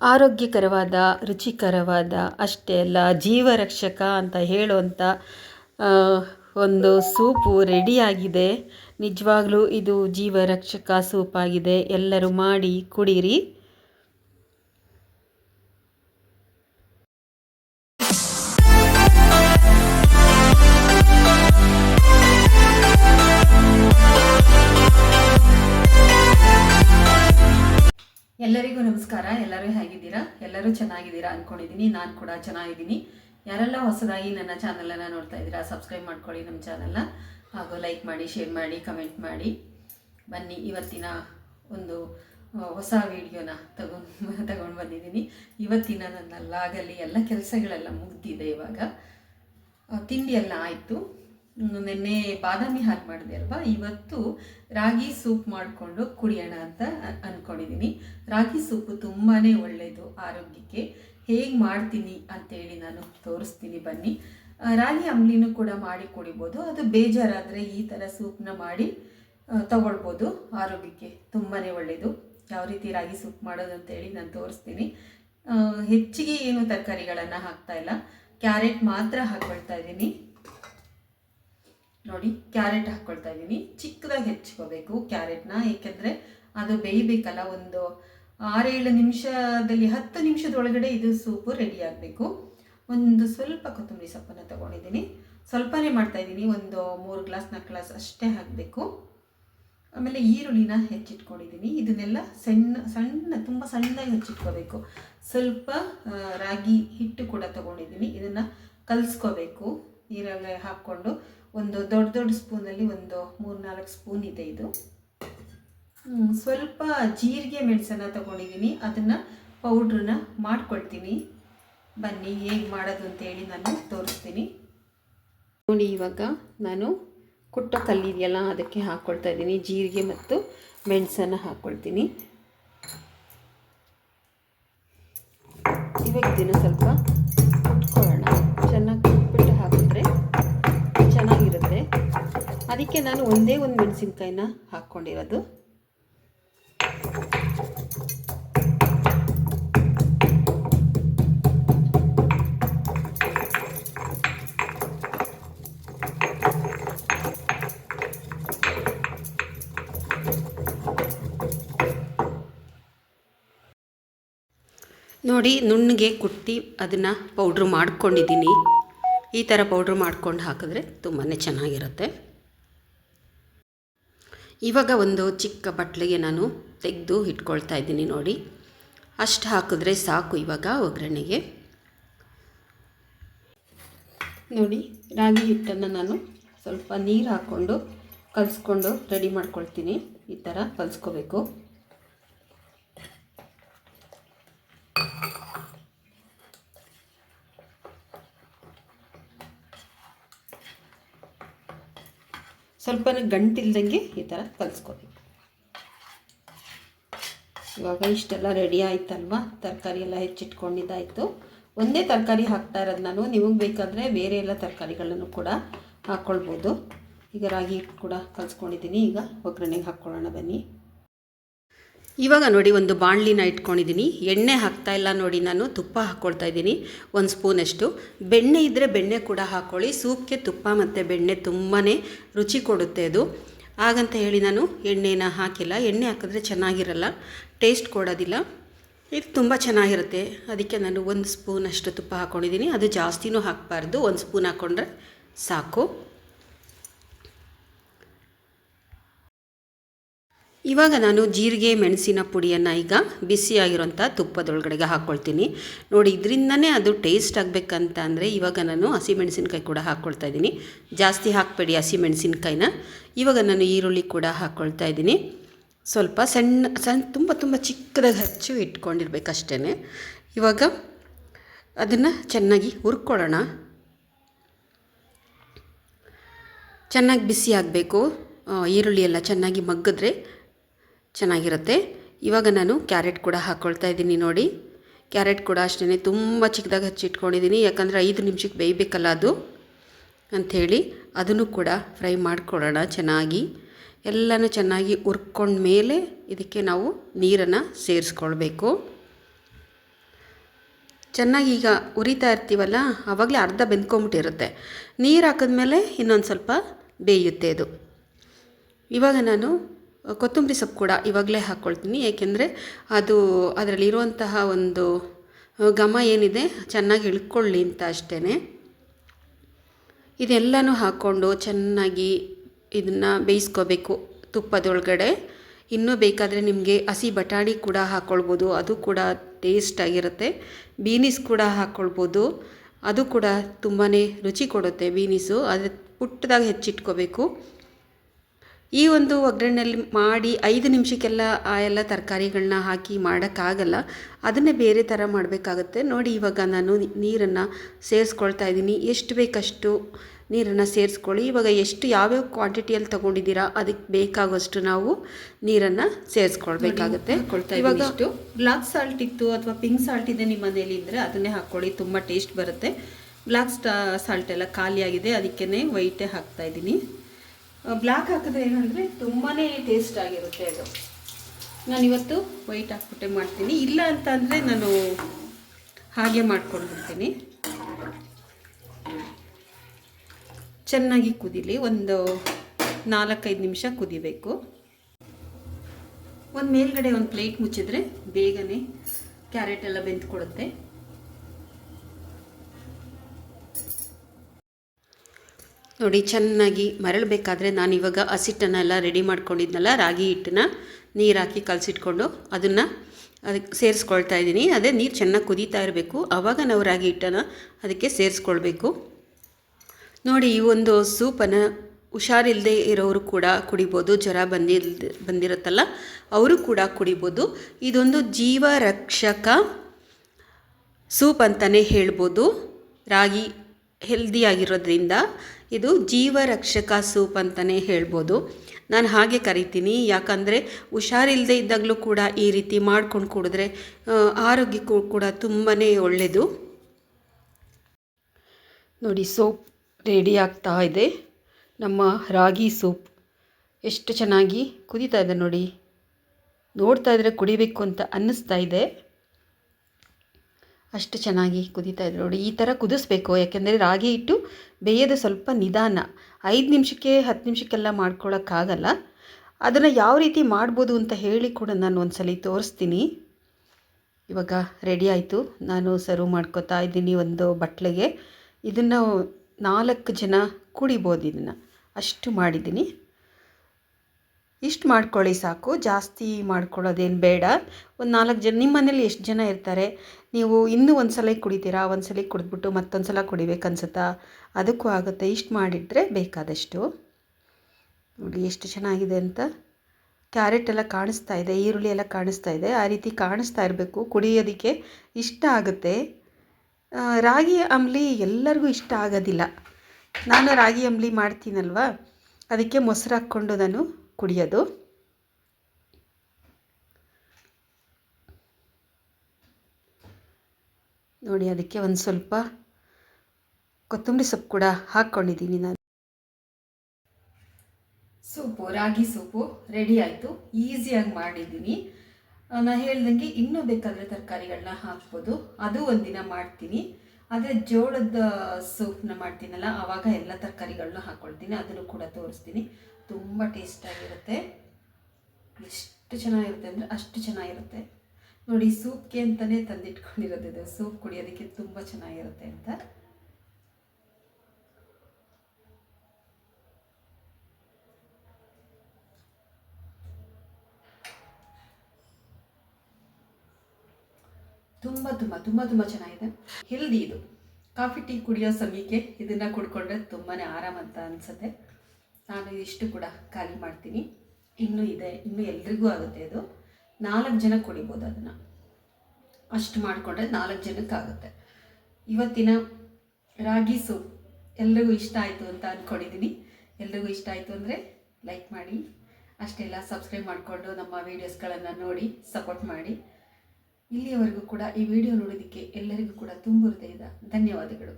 ಆರೋಗ್ಯಕರವಾದ, ರುಚಿಕರವಾದ, ಅಷ್ಟೇ ಅಲ್ಲ ಜೀವರಕ್ಷಕ ಅಂತ ಹೇಳುವಂಥ ಒಂದು ಸೂಪು ರೆಡಿಯಾಗಿದೆ. ನಿಜವಾಗ್ಲೂ ಇದು ಜೀವರಕ್ಷಕ ಸೂಪಾಗಿದೆ. ಎಲ್ಲರೂ ಮಾಡಿ ಕುಡೀರಿ. ನಮಸ್ಕಾರ. ಎಲ್ಲರೂ ಹೇಗಿದ್ದೀರಾ? ಎಲ್ಲರೂ ಚೆನ್ನಾಗಿದ್ದೀರಾ ಅಂದ್ಕೊಂಡಿದ್ದೀನಿ ನಾನು ಕೂಡ ಚೆನ್ನಾಗಿದ್ದೀನಿ. ಯಾರೆಲ್ಲ ಹೊಸದಾಗಿ ನನ್ನ ಚಾನಲನ್ನು ನೋಡ್ತಾ ಇದ್ದೀರಾ, ಸಬ್ಸ್ಕ್ರೈಬ್ ಮಾಡ್ಕೊಳ್ಳಿ ನಮ್ಮ ಚಾನಲ್ನ. ಹಾಗೂ ಲೈಕ್ ಮಾಡಿ, ಶೇರ್ ಮಾಡಿ, ಕಮೆಂಟ್ ಮಾಡಿ. ಬನ್ನಿ, ಇವತ್ತಿನ ಒಂದು ಹೊಸ ವಿಡಿಯೋನ ತಗೊಂಡು ತಗೊಂಡು ಬಂದಿದ್ದೀನಿ. ಇವತ್ತಿನ ನನ್ನ ಲಾಗಲ್ಲಿ ಎಲ್ಲ ಕೆಲಸಗಳೆಲ್ಲ ಮುಗ್ದಿದೆ ಇವಾಗ. ತಿಂಡಿ ಎಲ್ಲ ಆಯಿತು. ನಿನ್ನೆ ಬಾದಾಮಿ ಹಾಲು ಮಾಡಿದೆ ಅಲ್ವಾ? ಇವತ್ತು ರಾಗಿ ಸೂಪ್ ಮಾಡಿಕೊಂಡು ಕುಡಿಯೋಣ ಅಂತ ಅಂದ್ಕೊಂಡಿದ್ದೀನಿ ರಾಗಿ ಸೂಪು ತುಂಬಾ ಒಳ್ಳೆಯದು ಆರೋಗ್ಯಕ್ಕೆ. ಹೇಗೆ ಮಾಡ್ತೀನಿ ಅಂತೇಳಿ ನಾನು ತೋರಿಸ್ತೀನಿ ಬನ್ನಿ. ರಾಗಿ ಅಂಬ್ಲಿನೂ ಕೂಡ ಮಾಡಿ ಕುಡಿಬೋದು. ಅದು ಬೇಜಾರಾದರೆ ಈ ಥರ ಸೂಪ್ನ ಮಾಡಿ ತಗೊಳ್ಬೋದು. ಆರೋಗ್ಯಕ್ಕೆ ತುಂಬಾ ಒಳ್ಳೆಯದು ಯಾವ ರೀತಿ ರಾಗಿ ಸೂಪ್ ಮಾಡೋದು ಅಂತೇಳಿ ನಾನು ತೋರಿಸ್ತೀನಿ. ಹೆಚ್ಚಿಗೆ ಏನು ತರಕಾರಿಗಳನ್ನು ಹಾಕ್ತಾ ಇಲ್ಲ. ಕ್ಯಾರೆಟ್ ಮಾತ್ರ ಹಾಕ್ಕೊಳ್ತಾ ಇದ್ದೀನಿ. ನೋಡಿ, ಕ್ಯಾರೆಟ್ ಹಾಕ್ಕೊಳ್ತಾ ಇದ್ದೀನಿ. ಚಿಕ್ಕದಾಗಿ ಹೆಚ್ಕೋಬೇಕು ಕ್ಯಾರೆಟ್ನ, ಏಕೆಂದರೆ ಅದು ಬೇಯಬೇಕಲ್ಲ, ಒಂದು ಆರೇಳು ನಿಮಿಷದಲ್ಲಿ, ಹತ್ತು ನಿಮಿಷದೊಳಗಡೆ ಇದು ಸೂಪು ರೆಡಿ ಆಗಬೇಕು. ಒಂದು ಸ್ವಲ್ಪ ಕೊತ್ತಂಬರಿ ಸೊಪ್ಪನ್ನು ತೊಗೊಂಡಿದ್ದೀನಿ. ಸ್ವಲ್ಪನೇ ಮಾಡ್ತಾ ಇದ್ದೀನಿ, ಒಂದು ಮೂರು ಗ್ಲಾಸ್, ನಾಲ್ಕು ಗ್ಲಾಸ್ ಅಷ್ಟೇ ಹಾಕಬೇಕು. ಆಮೇಲೆ ಈರುಳ್ಳಿನ ಹೆಚ್ಚಿಟ್ಕೊಂಡಿದ್ದೀನಿ. ಇದನ್ನೆಲ್ಲ ಸಣ್ಣ ಸಣ್ಣ, ತುಂಬ ಸಣ್ಣದಾಗಿ ಹೆಚ್ಚಿಟ್ಕೋಬೇಕು. ಸ್ವಲ್ಪ ರಾಗಿ ಹಿಟ್ಟು ಕೂಡ ತೊಗೊಂಡಿದ್ದೀನಿ. ಇದನ್ನು ಕಲಿಸ್ಕೋಬೇಕು ನೀರಲ್ಲಿ ಹಾಕ್ಕೊಂಡು. ಒಂದು ದೊಡ್ಡ ದೊಡ್ಡ ಸ್ಪೂನಲ್ಲಿ ಒಂದು ಮೂರು ನಾಲ್ಕು ಸ್ಪೂನ್ ಇದೆ ಇದು. ಸ್ವಲ್ಪ ಜೀರಿಗೆ ಮೆಣಸನ್ನು ತಗೊಂಡಿದ್ದೀನಿ. ಅದನ್ನು ಪೌಡ್ರನ್ನ ಮಾಡ್ಕೊಳ್ತೀನಿ. ಬನ್ನಿ, ಹೇಗೆ ಮಾಡೋದು ಅಂತೇಳಿ ನಾನು ತೋರಿಸ್ತೀನಿ. ನೋಡಿ, ಇವಾಗ ನಾನು ಕುಟ್ಟ ಕಲ್ಲಿದೆಯಲ್ಲ ಅದಕ್ಕೆ ಹಾಕ್ಕೊಳ್ತಾ ಇದ್ದೀನಿ. ಜೀರಿಗೆ ಮತ್ತು ಮೆಣಸನ್ನು ಹಾಕ್ಕೊಳ್ತೀನಿ ಇವಾಗ ಇದನ್ನು ಸ್ವಲ್ಪ ಅದಕ್ಕೆ ನಾನು ಒಂದೇ ಒಂದು ಮೆಣಸಿನ್ಕಾಯಿನ ಹಾಕ್ಕೊಂಡಿರೋದು. ನೋಡಿ, ನುಣ್ಣಗೆ ಕುಟ್ಟಿ ಅದನ್ನು ಪೌಡ್ರ್ ಮಾಡ್ಕೊಂಡಿದ್ದೀನಿ. ಈ ಥರ ಪೌಡ್ರ್ ಮಾಡ್ಕೊಂಡು ಹಾಕಿದ್ರೆ ತುಂಬಾ ಚೆನ್ನಾಗಿರುತ್ತೆ. ಇವಾಗ ಒಂದು ಚಿಕ್ಕ ಬಟ್ಲಿಗೆ ನಾನು ತೆಗೆದು ಇಟ್ಕೊಳ್ತಾ ಇದ್ದೀನಿ ನೋಡಿ. ಅಷ್ಟು ಹಾಕಿದ್ರೆ ಸಾಕು ಇವಾಗ ಒಗ್ಗರಣೆಗೆ. ನೋಡಿ, ರಾಗಿ ಹಿಟ್ಟನ್ನು ನಾನು ಸ್ವಲ್ಪ ನೀರು ಹಾಕ್ಕೊಂಡು ಕಲಿಸ್ಕೊಂಡು ರೆಡಿ ಮಾಡ್ಕೊಳ್ತೀನಿ. ಈ ಥರ ಕಲಿಸ್ಕೋಬೇಕು. ಸ್ವಲ್ಪ ಗಂಟಿಲ್ದಂಗೆ ಈ ಥರ ಕಲಿಸ್ಕೋಬೇಕು ಇವಾಗ ಇಷ್ಟೆಲ್ಲ ರೆಡಿ ಆಯ್ತಲ್ವಾ? ತರಕಾರಿ ಎಲ್ಲ ಹೆಚ್ಚಿಟ್ಕೊಂಡಿದ್ದಾಯಿತು ಒಂದೇ ತರಕಾರಿ ಹಾಕ್ತಾ ಇರೋದು ನಾನು. ನಿಮಗೆ ಬೇಕಾದರೆ ಬೇರೆ ಎಲ್ಲ ತರಕಾರಿಗಳನ್ನು ಕೂಡ ಹಾಕ್ಕೊಳ್ಬೋದು ಈಗ ರಾಗಿ ಕೂಡ ಕಲಿಸ್ಕೊಂಡಿದ್ದೀನಿ. ಈಗ ಒಗ್ಗರಣೆಗೆ ಹಾಕ್ಕೊಳ್ಳೋಣ ಬನ್ನಿ. ಇವಾಗ ನೋಡಿ ಒಂದು ಬಾಣಲಿನ ಇಟ್ಕೊಂಡಿದ್ದೀನಿ. ಎಣ್ಣೆ ಹಾಕ್ತಾ ಇಲ್ಲ ನೋಡಿ ನಾನು, ತುಪ್ಪ ಹಾಕ್ಕೊಳ್ತಾ ಇದ್ದೀನಿ. ಒಂದು ಸ್ಪೂನಷ್ಟು ಬೆಣ್ಣೆ ಇದ್ದರೆ ಬೆಣ್ಣೆ ಕೂಡ ಹಾಕ್ಕೊಳ್ಳಿ ಸೂಪ್ಗೆ ತುಪ್ಪ ಮತ್ತು ಬೆಣ್ಣೆ ತುಂಬಾ ರುಚಿ ಕೊಡುತ್ತೆ ಅದು. ಹಾಗಂತ ಹೇಳಿ ನಾನು ಎಣ್ಣೆನ ಹಾಕಿಲ್ಲ. ಎಣ್ಣೆ ಹಾಕಿದ್ರೆ ಚೆನ್ನಾಗಿರಲ್ಲ. ಟೇಸ್ಟ್ ಕೊಡೋದಿಲ್ಲ. ಇದು ತುಂಬ ಚೆನ್ನಾಗಿರುತ್ತೆ. ಅದಕ್ಕೆ ನಾನು ಒಂದು ಸ್ಪೂನಷ್ಟು ತುಪ್ಪ ಹಾಕ್ಕೊಂಡಿದ್ದೀನಿ ಅದು ಜಾಸ್ತಿನೂ ಹಾಕಬಾರ್ದು. ಒಂದು ಸ್ಪೂನ್ ಹಾಕ್ಕೊಂಡ್ರೆ ಸಾಕು. ಇವಾಗ ನಾನು ಜೀರಿಗೆ, ಮೆಣಸಿನ ಪುಡಿಯನ್ನು ಈಗ ಬಿಸಿಯಾಗಿರೋಂಥ ತುಪ್ಪದೊಳಗಡೆಗೆ ಹಾಕ್ಕೊಳ್ತೀನಿ ನೋಡಿ, ಇದರಿಂದನೇ ಅದು ಟೇಸ್ಟ್ ಆಗಬೇಕಂತ ಅಂದರೆ ಇವಾಗ ನಾನು ಹಸಿಮೆಣಸಿನ್ಕಾಯಿ ಕೂಡ ಹಾಕ್ಕೊಳ್ತಾ ಇದ್ದೀನಿ. ಜಾಸ್ತಿ ಹಾಕಬೇಡಿ ಹಸಿಮೆಣಸಿನ್ಕಾಯಿನ ಇವಾಗ ನಾನು ಈರುಳ್ಳಿ ಕೂಡ ಹಾಕ್ಕೊಳ್ತಾ ಇದ್ದೀನಿ. ಸ್ವಲ್ಪ ಸಣ್ಣ ಸಣ್ಣ, ತುಂಬ ತುಂಬ ಚಿಕ್ಕದಾಗಿ ಹಚ್ಚಿ ಇಟ್ಕೊಂಡಿರ್ಬೇಕಷ್ಟೇ ಇವಾಗ ಅದನ್ನು ಚೆನ್ನಾಗಿ ಹುರ್ಕೊಳ್ಳೋಣ. ಚೆನ್ನಾಗಿ ಬಿಸಿ ಆಗಬೇಕು. ಈರುಳ್ಳಿ ಎಲ್ಲ ಚೆನ್ನಾಗಿ ಮಗ್ಗಿದ್ರೆ ಚೆನ್ನಾಗಿರುತ್ತೆ. ಇವಾಗ ನಾನು ಕ್ಯಾರೆಟ್ ಕೂಡ ಹಾಕ್ಕೊಳ್ತಾ ಇದ್ದೀನಿ ನೋಡಿ. ಕ್ಯಾರೆಟ್ ಕೂಡ ಅಷ್ಟೇ ತುಂಬ ಚಿಕ್ಕದಾಗಿ ಹಚ್ಚಿಟ್ಕೊಂಡಿದ್ದೀನಿ ಯಾಕಂದರೆ ಐದು ನಿಮಿಷಕ್ಕೆ ಬೇಯಬೇಕಲ್ಲ ಅದು ಅಂಥೇಳಿ. ಅದನ್ನು ಕೂಡ ಫ್ರೈ ಮಾಡಿಕೊಡೋಣ ಚೆನ್ನಾಗಿ. ಎಲ್ಲನೂ ಚೆನ್ನಾಗಿ ಉರ್ಕೊಂಡ ಮೇಲೆ ಇದಕ್ಕೆ ನಾವು ನೀರನ್ನು ಸೇರಿಸ್ಕೊಳ್ಬೇಕು. ಚೆನ್ನಾಗಿ ಈಗ ಉರಿತಾ ಇರ್ತೀವಲ್ಲ, ಆವಾಗಲೇ ಅರ್ಧ ಬೆಂದ್ಕೊಂಬಿಟ್ಟಿರುತ್ತೆ. ನೀರು ಹಾಕಿದ್ಮೇಲೆ ಇನ್ನೊಂದು ಸ್ವಲ್ಪ ಬೇಯುತ್ತೆ ಅದು. ಇವಾಗ ನಾನು ಕೊತ್ತಂಬರಿ ಸೊಪ್ಪು ಕೂಡ ಇವಾಗಲೇ ಹಾಕ್ಕೊಳ್ತೀನಿ ಏಕೆಂದರೆ ಅದು ಅದರಲ್ಲಿರುವಂತಹ ಒಂದು ಘಮ ಏನಿದೆ ಚೆನ್ನಾಗಿ ಇಳ್ಕೊಳ್ಳಿ ಅಂತ ಅಷ್ಟೇ ಇದೆಲ್ಲನೂ ಹಾಕ್ಕೊಂಡು ಚೆನ್ನಾಗಿ ಇದನ್ನು ಬೇಯಿಸ್ಕೋಬೇಕು ತುಪ್ಪದೊಳಗಡೆ. ಇನ್ನೂ ಬೇಕಾದರೆ ನಿಮಗೆ ಹಸಿ ಬಟಾಣಿ ಕೂಡ ಹಾಕ್ಕೊಳ್ಬೋದು ಅದು ಕೂಡ ಟೇಸ್ಟಾಗಿರುತ್ತೆ ಬೀನೀಸ್ ಕೂಡ ಹಾಕ್ಕೊಳ್ಬೋದು ಅದು ಕೂಡ ತುಂಬಾ ರುಚಿ ಕೊಡುತ್ತೆ ಬೀನಿಸು. ಆದರೆ ಪುಟ್ಟದಾಗಿ ಹೆಚ್ಚಿಟ್ಕೋಬೇಕು. ಈ ಒಂದು ಒಗ್ಗರಣೆಯಲ್ಲಿ ಮಾಡಿ ಐದು ನಿಮಿಷಕ್ಕೆಲ್ಲ ಆ ಎಲ್ಲ ತರಕಾರಿಗಳನ್ನ ಹಾಕಿ ಮಾಡೋಕ್ಕಾಗಲ್ಲ. ಅದನ್ನೇ ಬೇರೆ ಥರ ಮಾಡಬೇಕಾಗತ್ತೆ. ನೋಡಿ ಇವಾಗ ನಾನು ನೀರನ್ನು ಸೇರಿಸ್ಕೊಳ್ತಾ ಇದ್ದೀನಿ. ಎಷ್ಟು ಬೇಕಷ್ಟು ನೀರನ್ನು ಸೇರಿಸ್ಕೊಳ್ಳಿ. ಇವಾಗ ಎಷ್ಟು ಯಾವ್ಯಾವ ಕ್ವಾಂಟಿಟಿಯಲ್ಲಿ ತೊಗೊಂಡಿದ್ದೀರಾ ಅದಕ್ಕೆ ಬೇಕಾಗುವಷ್ಟು ನಾವು ನೀರನ್ನು ಸೇರಿಸ್ಕೊಳ್ಬೇಕಾಗತ್ತೆ. ಇವಾಗ ಬ್ಲಾಕ್ ಸಾಲ್ಟ್ ಇತ್ತು ಅಥವಾ ಪಿಂಕ್ ಸಾಲ್ಟ್ ಇದೆ ನಿಮ್ಮ ಮನೇಲಿ ಇದ್ದರೆ ಅದನ್ನೇ ಹಾಕ್ಕೊಳ್ಳಿ. ತುಂಬ ಟೇಸ್ಟ್ ಬರುತ್ತೆ. ಬ್ಲಾಕ್ ಸಾಲ್ಟ್ ಎಲ್ಲ ಖಾಲಿಯಾಗಿದೆ. ಅದಕ್ಕೇ ವೈಟೇ ಹಾಕ್ತಾ ಇದ್ದೀನಿ. ಬ್ಲ್ಯಾಕ್ ಹಾಕಿದ್ರೆ ಏನಂದರೆ ತುಂಬಾ ಟೇಸ್ಟ್ ಆಗಿರುತ್ತೆ ಅದು. ನಾನಿವತ್ತು ವೈಟ್ ಹಾಕ್ಬಿಟ್ಟೆ ಮಾಡ್ತೀನಿ. ಇಲ್ಲ ಅಂತ ಅಂದರೆ ನಾನು ಹಾಗೆ ಮಾಡ್ಕೊಂಡ್ಬಿಡ್ತೀನಿ. ಚೆನ್ನಾಗಿ ಕುದಿಲಿ. ಒಂದು ನಾಲ್ಕೈದು ನಿಮಿಷ ಕುದಿಬೇಕು. ಒಂದು ಮೇಲ್ಗಡೆ ಒಂದು ಪ್ಲೇಟ್ ಮುಚ್ಚಿದ್ರೆ ಬೇಗನೆ ಕ್ಯಾರೆಟ್ ಎಲ್ಲ ಬೆಂದ್ಕೊಡುತ್ತೆ ನೋಡಿ, ಚೆನ್ನಾಗಿ ಮರಳಬೇಕಾದ್ರೆ ನಾನು ಇವಾಗ ಹಸಿಟ್ಟನ್ನೆಲ್ಲ ರೆಡಿ ಮಾಡ್ಕೊಂಡಿದ್ನಲ್ಲ, ರಾಗಿ ಹಿಟ್ಟನ್ನ ನೀರು ಹಾಕಿ ಕಲಸಿಟ್ಕೊಂಡು ಅದನ್ನು ಅದಕ್ಕೆ ಸೇರಿಸ್ಕೊಳ್ತಾ ಇದ್ದೀನಿ. ಅದೇ ನೀರು ಚೆನ್ನಾಗಿ ಕುದೀತಾ ಇರಬೇಕು. ಆವಾಗ ನಾವು ರಾಗಿ ಹಿಟ್ಟನ್ನು ಅದಕ್ಕೆ ಸೇರಿಸ್ಕೊಳ್ಬೇಕು. ನೋಡಿ, ಈ ಒಂದು ಸೂಪನ್ನು ಹುಷಾರಿಲ್ಲದೆ ಇರೋರು ಕೂಡ ಕುಡಿಬೋದು. ಜ್ವರ ಬಂದಿಲ್ ಬಂದಿರುತ್ತಲ್ಲ, ಅವರು ಕೂಡ ಕುಡಿಬೋದು. ಇದೊಂದು ಜೀವರಕ್ಷಕ ಸೂಪ್ ಅಂತಲೇ ಹೇಳ್ಬೋದು. ರಾಗಿ ಹೆಲ್ದಿಯಾಗಿರೋದ್ರಿಂದ ಇದು ಜೀವರಕ್ಷಕ ಸೂಪ್ ಅಂತಲೇ ಹೇಳ್ಬೋದು. ನಾನು ಹಾಗೆ ಕರಿತೀನಿ. ಯಾಕಂದರೆ ಹುಷಾರಿಲ್ಲದೆ ಇದ್ದಾಗಲೂ ಕೂಡ ಈ ರೀತಿ ಮಾಡ್ಕೊಂಡು ಕುಡಿದ್ರೆ ಆರೋಗ್ಯಕ್ಕೂ ಕೂಡ ತುಂಬಾ ಒಳ್ಳೆಯದು ನೋಡಿ, ಸೋಪ್ ರೆಡಿ ಆಗ್ತಾ ಇದೆ. ನಮ್ಮ ರಾಗಿ ಸೂಪ್ ಎಷ್ಟು ಚೆನ್ನಾಗಿ ಕುದೀತಾ ಇದೆ ನೋಡಿ. ನೋಡ್ತಾ ಇದ್ರೆ ಕುಡಿಬೇಕು ಅಂತ ಅನ್ನಿಸ್ತಾ ಇದೆ. ಅಷ್ಟು ಚೆನ್ನಾಗಿ ಕುದೀತಾ ಇದೆ ನೋಡಿ. ಈ ಥರ ಕುದಿಸ್ಬೇಕು. ಯಾಕೆಂದರೆ ರಾಗಿ ಹಿಟ್ಟು ಬೇಯೋದು ಸ್ವಲ್ಪ ನಿಧಾನ. ಐದು ನಿಮಿಷಕ್ಕೆ, ಹತ್ತು ನಿಮಿಷಕ್ಕೆಲ್ಲ ಮಾಡ್ಕೊಳ್ಳೋಕ್ಕಾಗಲ್ಲ. ಅದನ್ನು ಯಾವ ರೀತಿ ಮಾಡ್ಬೋದು ಅಂತ ಹೇಳಿ ಕೂಡ ನಾನು ಒಂದ್ಸಲಿ ತೋರಿಸ್ತೀನಿ. ಇವಾಗ ರೆಡಿ ಆಯಿತು. ನಾನು ಸರ್ವ್ ಮಾಡ್ಕೋತಾ ಇದ್ದೀನಿ ಒಂದು ಬಟ್ಲಿಗೆ. ಇದನ್ನು ನಾಲ್ಕು ಜನ ಕುಡಿಬೋದು ಇದನ್ನು. ಅಷ್ಟು ಮಾಡಿದ್ದೀನಿ. ಇಷ್ಟು ಮಾಡ್ಕೊಳ್ಳಿ ಸಾಕು, ಜಾಸ್ತಿ ಮಾಡ್ಕೊಳ್ಳೋದೇನು ಬೇಡ. ಒಂದು ನಾಲ್ಕು ಜನ ನಿಮ್ಮ ಮನೇಲಿ ಎಷ್ಟು ಜನ ಇರ್ತಾರೆ? ನೀವು ಇನ್ನೂ ಒಂದು ಸಲ ಕುಡಿತೀರಾ? ಒಂದು ಸಲ ಕುಡಿದ್ಬಿಟ್ಟು ಮತ್ತೊಂದು ಸಲ ಕುಡಿಬೇಕನ್ಸುತ್ತಾ? ಅದಕ್ಕೂ ಆಗುತ್ತೆ, ಇಷ್ಟು ಮಾಡಿಟ್ಟರೆ ಬೇಕಾದಷ್ಟು. ನೋಡಿ, ಎಷ್ಟು ಚೆನ್ನಾಗಿದೆ ಅಂತ. ಕ್ಯಾರೆಟ್ ಎಲ್ಲ ಕಾಣಿಸ್ತಾ ಇದೆ, ಈರುಳ್ಳಿ ಎಲ್ಲ ಕಾಣಿಸ್ತಾ ಇದೆ. ಆ ರೀತಿ ಕಾಣಿಸ್ತಾ ಇರಬೇಕು, ಕುಡಿಯೋದಕ್ಕೆ ಇಷ್ಟ ಆಗುತ್ತೆ. ರಾಗಿ ಅಂಬ್ಲಿ ಎಲ್ಲರಿಗೂ ಇಷ್ಟ ಆಗೋದಿಲ್ಲ. ನಾನು ರಾಗಿ ಅಂಬ್ಲಿ ಮಾಡ್ತೀನಲ್ವ? ಅದಕ್ಕೆ ಮೊಸರು ಹಾಕ್ಕೊಂಡು ನಾನು ಕುಡಿಯೋದು. ನೋಡಿ, ಅದಕ್ಕೆ ಒಂದು ಸ್ವಲ್ಪ ಕೊತ್ತಂಬರಿ ಸೊಪ್ಪು ಕೂಡ ಹಾಕ್ಕೊಂಡಿದ್ದೀನಿ ನಾನು. ಸೂಪು ರಾಗಿ ಸೂಪು ರೆಡಿ ಆಯಿತು. ಈಸಿಯಾಗಿ ಮಾಡಿದ್ದೀನಿ. ನಾನು ಹೇಳ್ದಂಗೆ ಇನ್ನೂ ಬೇಕಾದರೆ ತರಕಾರಿಗಳನ್ನ ಹಾಕ್ಬೋದು. ಅದು ಒಂದಿನ ಮಾಡ್ತೀನಿ. ಆದರೆ ಜೋಳದ ಸೂಪ್ನ ಮಾಡ್ತೀನಲ್ಲ, ಆವಾಗ ಎಲ್ಲ ತರಕಾರಿಗಳನ್ನ ಹಾಕ್ಕೊಳ್ತೀನಿ ಅದನ್ನು ಕೂಡ ತೋರಿಸ್ತೀನಿ. ತುಂಬ ಟೇಸ್ಟಾಗಿರುತ್ತೆ ಎಷ್ಟು ಚೆನ್ನಾಗಿರುತ್ತೆ ಅಂದರೆ ಅಷ್ಟು ಚೆನ್ನಾಗಿರುತ್ತೆ. ನೋಡಿ, ಸೂಪ್ಗೆ ಅಂತಲೇ ತಂದಿಟ್ಕೊಂಡಿರೋದು ಇದು. ಸೂಪ್ ಕುಡಿಯೋದಕ್ಕೆ ತುಂಬ ಚೆನ್ನಾಗಿರುತ್ತೆ ಅಂತ. ತುಂಬ ತುಂಬ ತುಂಬ ತುಂಬ ಚೆನ್ನಾಗಿದೆ. ಹೆಲ್ದಿ ಇದು. ಕಾಫಿ, ಟೀ ಕುಡಿಯೋ ಸಮಯಕ್ಕೆ ಇದನ್ನು ಕುಡ್ಕೊಂಡ್ರೆ ತುಂಬಾ ಆರಾಮ ಅಂತ ಅನಿಸುತ್ತೆ. ನಾನು ಇಷ್ಟು ಕೂಡ ಖಾಲಿ ಮಾಡ್ತೀನಿ. ಇನ್ನೂ ಇದೆ, ಇನ್ನೂ ಎಲ್ರಿಗೂ ಆಗುತ್ತೆ ಅದು. ನಾಲ್ಕು ಜನ ಕುಡಿಬೋದು ಅದನ್ನು. ಅಷ್ಟು ಮಾಡಿಕೊಂಡ್ರೆ ನಾಲ್ಕು ಜನಕ್ಕಾಗುತ್ತೆ ಇವತ್ತಿನ ರಾಗಿ ಸೂಪ್ ಎಲ್ರಿಗೂ ಇಷ್ಟ ಆಯಿತು ಅಂತ ಅಂದ್ಕೊಂಡಿದ್ದೀನಿ ಎಲ್ರಿಗೂ ಇಷ್ಟ ಆಯಿತು ಅಂದರೆ ಲೈಕ್ ಮಾಡಿ, ಅಷ್ಟೆಲ್ಲ ಸಬ್ಸ್ಕ್ರೈಬ್ ಮಾಡಿಕೊಂಡು ನಮ್ಮ ವೀಡಿಯೋಸ್ಗಳನ್ನು ನೋಡಿ ಸಪೋರ್ಟ್ ಮಾಡಿ. ಇಲ್ಲಿಯವರೆಗೂ ಕೂಡ ಈ ವಿಡಿಯೋ ನೋಡೋದಕ್ಕೆ ಎಲ್ಲರಿಗೂ ಕೂಡ ತುಂಬ ಹೃದಯದ ಧನ್ಯವಾದಗಳು.